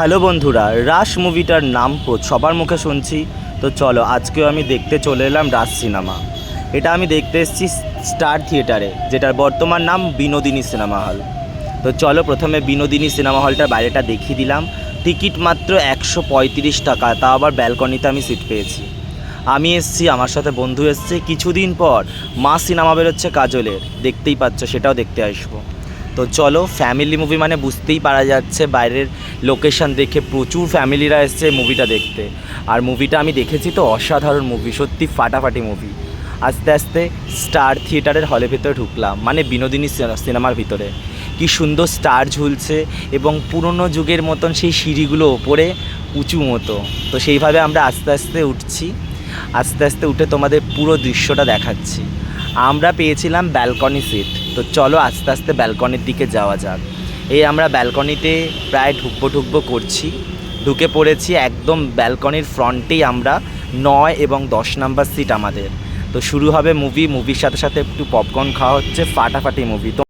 Hello বন্ধুরা, রাস মুভিটার নাম সবার মুখে শুনছি। তো চলো, আজকেও আমি দেখতে চলে এলাম রাস সিনেমা। এটা আমি দেখতে এসেছি স্টার থিয়েটারে, যেটার বর্তমান নাম বিনোদিনী সিনেমা হল। তো চলো, প্রথমে বিনোদিনী সিনেমা হলটার বাইরেটা দেখিয়ে দিলাম। টিকিট মাত্র একশো পঁয়ত্রিশ টাকা তা আবার ব্যালকনিতে আমি সিট পেয়েছি। আমি এসছি, আমার সাথে বন্ধু এসছে। কিছুদিন পর মা সিনেমা বেরোচ্ছে কাজলের, দেখতেই পাচ্ছ, সেটাও দেখতে আসব। তো চলো ফ্যামিলি মুভি মানে বুঝতেই পারা যাচ্ছে বাইরের লোকেশন দেখে প্রচুর ফ্যামিলিরা এসছে মুভিটা দেখতে। আর মুভিটা আমি দেখেছি তো অসাধারণ মুভি সত্যি ফাটাফাটি মুভি আস্তে আস্তে স্টার থিয়েটারের হলে ভিতরে ঢুকলাম মানে বিনোদিনী সিনেমার ভিতরে। কি সুন্দর স্টার ঝুলছে এবং পুরনো যুগের মতন সেই সিঁড়িগুলো ওপরে উঁচু মতো। তো সেইভাবে আমরা আস্তে আস্তে উঠছি। আস্তে আস্তে উঠে তোমাদের পুরো দৃশ্যটা দেখাচ্ছি। আমরা পেয়েছিলাম ব্যালকনি সিট তো চলো আস্তে আস্তে ব্যালকনির দিকে যাওয়া যাক। এই আমরা ব্যালকনিতে প্রায় ঢুকবো ঢুকবো করছি। ঢুকে পড়েছি একদম ব্যালকনির ফ্রন্টেই আমরা। নয় এবং দশ নাম্বার সিট আমাদের। তো শুরু হবে মুভি মুভির সাথে সাথে একটু পপকর্ন খাওয়া হচ্ছে। ফাটাফাটি মুভি তো